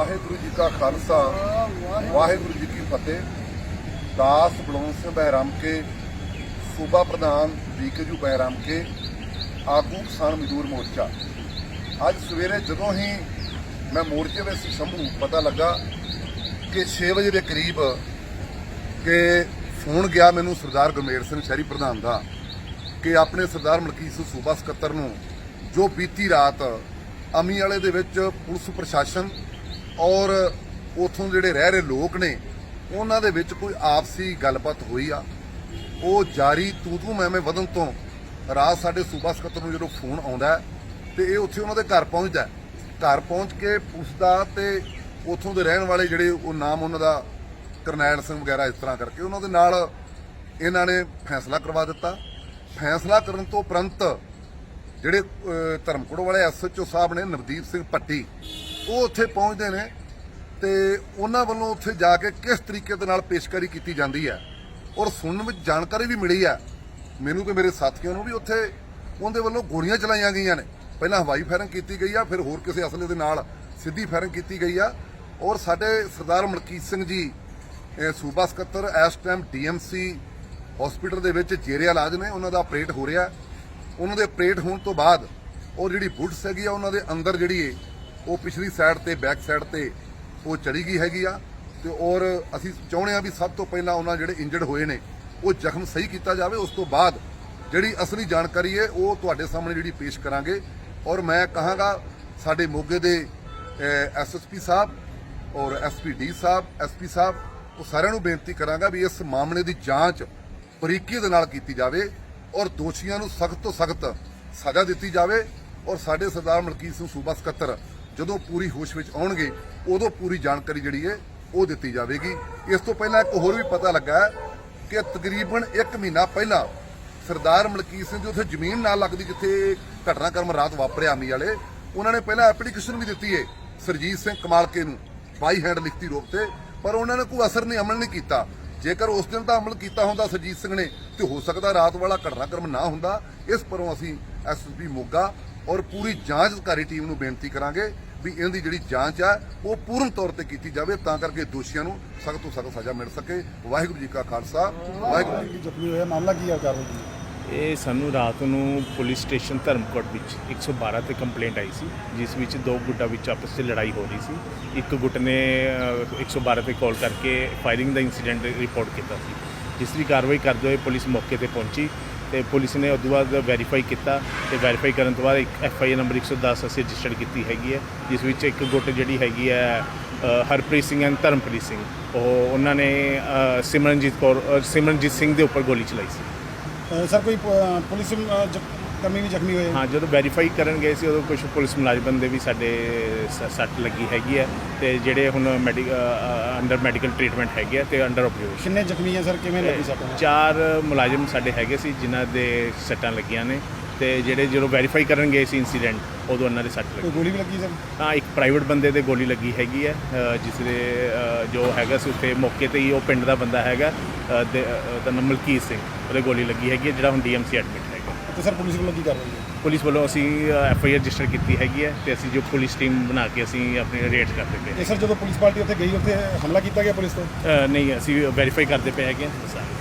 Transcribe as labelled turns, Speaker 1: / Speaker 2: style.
Speaker 1: ਵਾਹਿਗੁਰੂ ਜੀ ਕਾ ਖਾਲਸਾ, ਵਾਹਿਗੁਰੂ ਜੀ ਕੀ ਫਤਿਹ। ਦਾਸ ਬਲਵੰਤ ਸਿੰਘ ਬਹਿਰਾਮ ਕੇ ਸੂਬਾ ਪ੍ਰਧਾਨ ਵੀਕੇਜੂ ਬਹਿਰਾਮ ਕੇ ਆਗੂ ਕਿਸਾਨ ਮਜ਼ਦੂਰ ਮੋਰਚਾ। ਅੱਜ ਸਵੇਰੇ ਜਦੋਂ ਹੀ ਮੈਂ ਮੋਰਚੇ ਵਿੱਚ ਸੀ ਸ਼ੰਭੂ, ਪਤਾ ਲੱਗਾ ਕਿ 6 ਵਜੇ ਦੇ ਕਰੀਬ ਕਿ ਫੋਨ ਗਿਆ ਮੈਨੂੰ ਸਰਦਾਰ ਗੁਰਮੇਲ ਸਿੰਘ, ਸ਼ਹਿਰੀ ਪ੍ਰਧਾਨ ਦਾ, ਕਿ ਆਪਣੇ ਸਰਦਾਰ ਮਲਕੀਤ ਸਿੰਘ, ਸੂਬਾ ਸਕੱਤਰ ਨੂੰ ਜੋ ਬੀਤੀ ਰਾਤ ਅਮੀ ਵਾਲੇ ਦੇ ਵਿੱਚ ਪੁਲਿਸ ਪ੍ਰਸ਼ਾਸਨ ਔਰ ਉਥੋਂ ਜਿਹੜੇ ਰਹਿ ਰਹੇ ਲੋਕ ਨੇ ਉਹਨਾਂ ਦੇ ਵਿੱਚ ਕੋਈ ਆਪਸੀ ਗੱਲਬਾਤ ਹੋਈ ਆ। ਉਹ ਜਾਰੀ ਤੂ ਤੂ ਮੈਂ ਮੈਂ ਵਧਣ ਤੋਂ ਰਾਤ ਸਾਡੇ ਸੂਬਾ ਸਕੱਤਰ ਨੂੰ ਜਦੋਂ ਫੋਨ ਆਉਂਦਾ ਹੈ, ਤੇ ਇਹ ਉੱਥੇ ਉਹਨਾਂ ਦੇ ਘਰ ਪਹੁੰਚਦਾ ਘਰ ਪਹੁੰਚ ਕੇ ਪੁੱਛਦਾ ਤੇ ਉਥੋਂ ਦੇ ਰਹਿਣ ਵਾਲੇ ਜਿਹੜੇ ਉਹ ਨਾਮ ਉਹਨਾਂ ਦਾ ਕਰਨੈਲ ਸਿੰਘ ਵਗੈਰਾ ਇਸ ਤਰ੍ਹਾਂ ਕਰਕੇ ਉਹਨਾਂ ਦੇ ਨਾਲ ਇਹਨਾਂ ਨੇ ਫੈਸਲਾ ਕਰਵਾ ਦਿੱਤਾ। ਫੈਸਲਾ ਕਰਨ ਤੋਂ ਉਪਰੰਤ ਜਿਹੜੇ ਅਹ, ਧਰਮਕੋਟ ਵਾਲੇ ਐਸਐਚਓ ਸਾਹਿਬ ਨੇ ਨਵਦੀਪ ਸਿੰਘ ਪੱਟੀ ਉਹ ਉੱਥੇ ਪਹੁੰਚਦੇ ਨੇ ਤੇ ਉਹਨਾਂ ਵੱਲੋਂ ਉੱਥੇ ਜਾ ਕੇ ਕਿਸ ਤਰੀਕੇ ਦੇ ਨਾਲ ਪੇਸ਼ਕਾਰੀ ਕੀਤੀ ਜਾਂਦੀ ਹੈ? ਔਰ ਸੁਣਨ ਵਿੱਚ ਜਾਣਕਾਰੀ ਵੀ ਮਿਲੀ ਹੈ। ਮੈਨੂੰ ਤੇ ਮੇਰੇ ਸਾਥੀਆਂ ਨੂੰ ਵੀ ਉੱਥੇ ਉਹਦੇ ਵੱਲੋਂ ਗੋਲੀਆਂ ਚਲਾਈਆਂ ਗਈਆਂ ਨੇ। ਪਹਿਲਾਂ ਹਵਾਈ ਫਾਇਰਿੰਗ ਕੀਤੀ ਗਈ ਆ, ਫਿਰ ਹੋਰ ਕਿਸੇ ਅਸਲੇ ਦੇ ਨਾਲ ਸਿੱਧੀ ਫਾਇਰਿੰਗ ਕੀਤੀ ਗਈ ਆ। ਔਰ ਸਾਡੇ ਸਰਦਾਰ ਮਲਕੀਤ ਸਿੰਘ ਜੀ ਸੂਬਾ ਸਕੱਤਰ, ਇਸ ਟਾਈਮ ਡੀਐਮਸੀ ਹਸਪੀਟਲ ਦੇ ਵਿੱਚ ਜੇਰੇ ਇਲਾਜ ਨੇ। ਉਹਨਾਂ ਦਾ ਆਪਰੇਟ ਹੋ ਰਿਹਾ। ਉਹਨਾਂ ਦੇ ਆਪਰੇਟ ਹੋਣ ਤੋਂ ਬਾਅਦ ਉਹ ਜਿਹੜੀ ਬੁੱਢਸ ਹੈਗੀ ਆ, ਉਹਨਾਂ ਦੇ ਅੰਦਰ ਜਿਹੜੀ ਏ ਉਹ ਪਿਛਲੀ ਸਾਈਡ ਤੇ, ਬੈਕ ਸਾਈਡ ਤੇ ਉਹ ਚੜੀ ਗਈ ਹੈਗੀ ਆ ਤੇ ਔਰ ਅਸੀਂ ਚਾਹੁੰਦੇ ਆ ਵੀ ਸਭ ਤੋਂ ਪਹਿਲਾਂ ਉਹਨਾਂ ਜਿਹੜੇ ਇੰਜਰਡ ਹੋਏ ਨੇ, ਉਹ ਜ਼ਖਮ ਸਹੀ ਕੀਤਾ ਜਾਵੇ। ਉਸ ਤੋਂ ਬਾਅਦ ਜਿਹੜੀ ਅਸਲੀ ਜਾਣਕਾਰੀ ਹੈ, ਉਹ ਤੁਹਾਡੇ ਸਾਹਮਣੇ ਜਿਹੜੀ ਪੇਸ਼ ਕਰਾਂਗੇ। ਔਰ ਮੈਂ ਕਹਾਂਗਾ, ਸਾਡੇ ਮੋਗੇ ਦੇ ਐਸਐਸਪੀ ਸਾਹਿਬ ਔਰ ਐਸਪੀ ਡੀ ਸਾਹਿਬ ਐਸਪੀ ਸਾਹਿਬ, ਉਹ ਸਾਰਿਆਂ ਨੂੰ ਬੇਨਤੀ ਕਰਾਂਗਾ ਵੀ ਇਸ ਮਾਮਲੇ ਦੀ ਜਾਂਚ ਬਰੀਕੀ ਦੇ ਨਾਲ ਕੀਤੀ ਜਾਵੇ ਔਰ ਦੋਸ਼ੀਆਂ ਨੂੰ ਸਖਤ ਤੋਂ ਸਖਤ ਸਜ਼ਾ ਦਿੱਤੀ ਜਾਵੇ। ਔਰ ਸਾਡੇ ਸਰਦਾਰ ਮਲਕੀਤ ਸਿੰਘ ਸੂਬਾ ਸਕੱਤਰ ਜਦੋਂ ਪੂਰੀ ਹੋਸ਼ ਵਿੱਚ ਆਉਣਗੇ, ਉਦੋਂ ਪੂਰੀ ਜਾਣਕਾਰੀ ਜਿਹੜੀ ਹੈ, ਉਹ ਦਿੱਤੀ ਜਾਵੇਗੀ। ਇਸ ਤੋਂ ਪਹਿਲਾਂ ਇੱਕ ਹੋਰ ਵੀ ਪਤਾ ਲੱਗਾ ਕਿ ਤਕਰੀਬਨ 1 ਮਹੀਨਾ ਪਹਿਲਾਂ ਸਰਦਾਰ ਮਲਕੀਤ ਸਿੰਘ ਜੀ ਉੱਥੇ ਜ਼ਮੀਨ ਨਾਲ ਲੱਗਦੀ ਜਿੱਥੇ ਘਟਨਾਕ੍ਰਮ ਰਾਤ ਵਾਪਰਿਆ ਆਮੀ ਵਾਲੇ, ਉਹਨਾਂ ਨੇ ਪਹਿਲਾਂ ਐਪਲੀਕੇਸ਼ਨ ਵੀ ਦਿੱਤੀ ਏ ਸਰਜੀਤ ਸਿੰਘ ਕਮਾਲਕੇ ਨੂੰ, ਬਾਈ ਹੈਂਡ ਲਿਖਤੀ ਰੂਪ ਤੇ, ਪਰ ਉਹਨਾਂ ਨੇ ਕੋਈ ਅਸਰ ਨਹੀਂ, ਅਮਲ ਨਹੀਂ ਕੀਤਾ। ਜੇਕਰ ਉਸ ਦਿਨ ਤਾਂ ਅਮਲ ਕੀਤਾ ਹੁੰਦਾ ਸਰਜੀਤ ਸਿੰਘ ਨੇ, ਤੇ ਹੋ ਸਕਦਾ ਰਾਤ ਵਾਲਾ ਘਟਨਾਕ੍ਰਮ ਨਾ ਹੁੰਦਾ। ਇਸ ਪਰੋਂ ਅਸੀਂ ਐਸਐਸਪੀ ਮੋਗਾ ਔਰ ਪੂਰੀ ਜਾਂਚ ਅਧਿਕਾਰੀ ਟੀਮ ਨੂੰ ਬੇਨਤੀ ਕਰਾਂਗੇ ਵੀ ਇਹਦੀ ਜਿਹੜੀ ਜਾਂਚ ਆ ਉਹ ਪੂਰਨ ਤੌਰ ਤੇ ਕੀਤੀ ਜਾਵੇ ਤਾਂ ਕਰਕੇ ਦੋਸ਼ੀਆਂ ਨੂੰ ਸਖਤ ਤੋਂ ਸਖਤ ਸਜ਼ਾ ਮਿਲ ਸਕੇ। ਵਾਹਿਗੁਰੂ ਜੀ ਕਾ ਖਾਲਸਾ। ਵਾਹਿਗੁਰੂ ਜੀ ਕੀ
Speaker 2: ਜ਼ਖਮੀ ਹੋਇਆ? ਮਾਮਲਾ ਕੀ ਹੈ ਕਾਰਵਾਈ ਦੀ
Speaker 3: ਇਹ ਸਾਨੂੰ ਰਾਤ ਨੂੰ ਪੁਲਿਸ ਸਟੇਸ਼ਨ ਧਰਮਕੋਟ ਵਿੱਚ 112 ਤੇ ਕੰਪਲੇਂਟ ਆਈ ਸੀ ਜਿਸ ਵਿੱਚ ਦੋ ਗੁੱਟਾਂ ਵਿੱਚ ਆਪਸ ਵਿੱਚ ਲੜਾਈ ਹੋ ਰਹੀ ਸੀ। ਇੱਕ ਗੁੱਟ ਨੇ ਅ, 112 ਤੇ ਕਾਲ ਕਰਕੇ ਫਾਇਰਿੰਗ ਦਾ ਇਨਸੀਡੈਂਟ ਰਿਪੋਰਟ ਕੀਤਾ ਸੀ। ਜਿਸ ਦੀ ਕਾਰਵਾਈ ਕਰਦੇ ਹੋਏ ਪੁਲਿਸ ਮੌਕੇ ਤੇ ਪਹੁੰਚੀ। ਤੇ ਪੁਲਿਸ ਨੇ ਉਦੋਂ ਬਾਅਦ ਵੈਰੀਫਾਈ ਕੀਤਾ ਤੇ ਵੈਰੀਫਾਈ ਕਰਨ ਤੋਂ ਬਾਅਦ ਇੱਕ ਐਫ ਆਈ ਆਰ ਨੰਬਰ 110 ਅਸੀਂ ਰਜਿਸਟਰ ਕੀਤੀ ਹੈਗੀ ਹੈ, ਜਿਸ ਵਿੱਚ ਇੱਕ ਗੁੱਟ ਜਿਹੜੀ ਹੈਗੀ ਹੈ ਹਰਪ੍ਰੀਤ ਸਿੰਘ ਐਂਡ ਧਰਮਪ੍ਰੀਤ ਸਿੰਘ। ਉਹ ਉਹਨਾਂ ਨੇ ਸਿਮਰਨਜੀਤ ਕੌਰ ਸਿਮਰਨਜੀਤ ਸਿੰਘ ਦੇ ਉੱਪਰ ਗੋਲੀ ਚਲਾਈ ਸੀ।
Speaker 2: ਸਰ, ਕੋਈ ਪੁਲਿਸ ਕਰਮੀ ਵੀ ਜ਼ਖਮੀ ਹੋਏ
Speaker 3: ਹਾਂ ਜਦੋਂ ਵੈਰੀਫਾਈ ਕਰਨ ਗਏ ਸੀ ਉਦੋਂ ਕੁਝ ਪੁਲਿਸ ਮੁਲਾਜ਼ਮਾਂ ਦੇ ਵੀ ਸਾਡੇ ਸ- ਸੱਟ ਲੱਗੀ ਹੈਗੀ ਹੈ ਤੇ ਜਿਹੜੇ ਹੁਣ ਮੈਡੀਕਲ ਅੰਡਰ ਮੈਡੀਕਲ ਟ੍ਰੀਟਮੈਂਟ ਹੈਗੇ ਆ ਤੇ ਅੰਡਰ ਆਬਜ਼ਰਵੇਸ਼ਨ
Speaker 2: ਕਿੰਨੇ ਜ਼ਖਮੀ ਹੈ ਸਰ? ਕਿਵੇਂ ਲੱਗੀ ਸੱਟ?
Speaker 3: ਚਾਰ ਮੁਲਾਜ਼ਮ ਸਾਡੇ ਹੈਗੇ ਸੀ ਜਿਨ੍ਹਾਂ ਦੇ ਸੱਟਾਂ ਲੱਗੀਆਂ ਨੇ ਤੇ ਜਿਹੜੇ ਜਦੋਂ ਵੈਰੀਫਾਈ ਕਰਨ ਗਏ ਸੀ ਇਨਸੀਡੈਂਟ ਉਦੋਂ ਉਹਨਾਂ ਦੇ ਸੱਟ
Speaker 2: ਕੋਈ
Speaker 3: ਲੱਗੀ
Speaker 2: ਗੋਲੀ ਵੀ ਲੱਗੀ ਸਰ?
Speaker 3: ਹਾਂ ਇੱਕ ਪ੍ਰਾਈਵੇਟ ਬੰਦੇ ਦੇ ਗੋਲੀ ਲੱਗੀ ਹੈਗੀ ਹੈ ਅ, ਜਿਸ ਦੇ ਅ, ਜੋ ਹੈਗਾ ਸੀ ਉੱਥੇ ਮੌਕੇ ਤੇ ਹੀ ਉਹ ਪਿੰਡ ਦਾ ਬੰਦਾ ਹੈਗਾ ਅ, ਦੇ- ਅ, ਉਹਦਾ ਨਾਮ ਮਲਕੀਤ ਸਿੰਘ ਉਹਦੇ ਗੋਲੀ ਲੱਗੀ ਹੈਗੀ ਹੈ ਜਿਹੜਾ ਹੁਣ ਡੀਐਮਸੀ ਐਡਮਿਟ ਹੈਗਾ।
Speaker 2: ਤੇ ਸਰ ਪੁਲਿਸ ਵੱਲੋਂ ਕੀ ਕਾਰਵਾਈ ਹੈ?
Speaker 3: ਪੁਲਿਸ ਵੱਲੋਂ ਅਸੀਂ ਐਫ ਆਈ ਆਰ ਰਜਿਸਟਰ ਕੀਤੀ ਹੈਗੀ ਹੈ ਤੇ ਅਸੀਂ ਜੋ ਪੁਲਿਸ ਟੀਮ ਬਣਾ ਕੇ ਅਸੀਂ ਆਪਣੀ ਰੇਟ ਕਰਦੇ ਪਏ
Speaker 2: ਇਹ ਸਰ ਜਦੋਂ ਪੁਲਿਸ ਪਾਰਟੀ ਉੱਥੇ ਗਈ ਉੱਥੇ ਹਮਲਾ ਕੀਤਾ ਗਿਆ ਪੁਲਿਸ ਤੋਂ?
Speaker 3: ਅ, ਨਹੀਂ ਅਸੀਂ ਵੈਰੀਫਾਈ ਕਰਦੇ ਪਏ ਹੈਗੇ ਹਾਂ ਸਾਰਾ।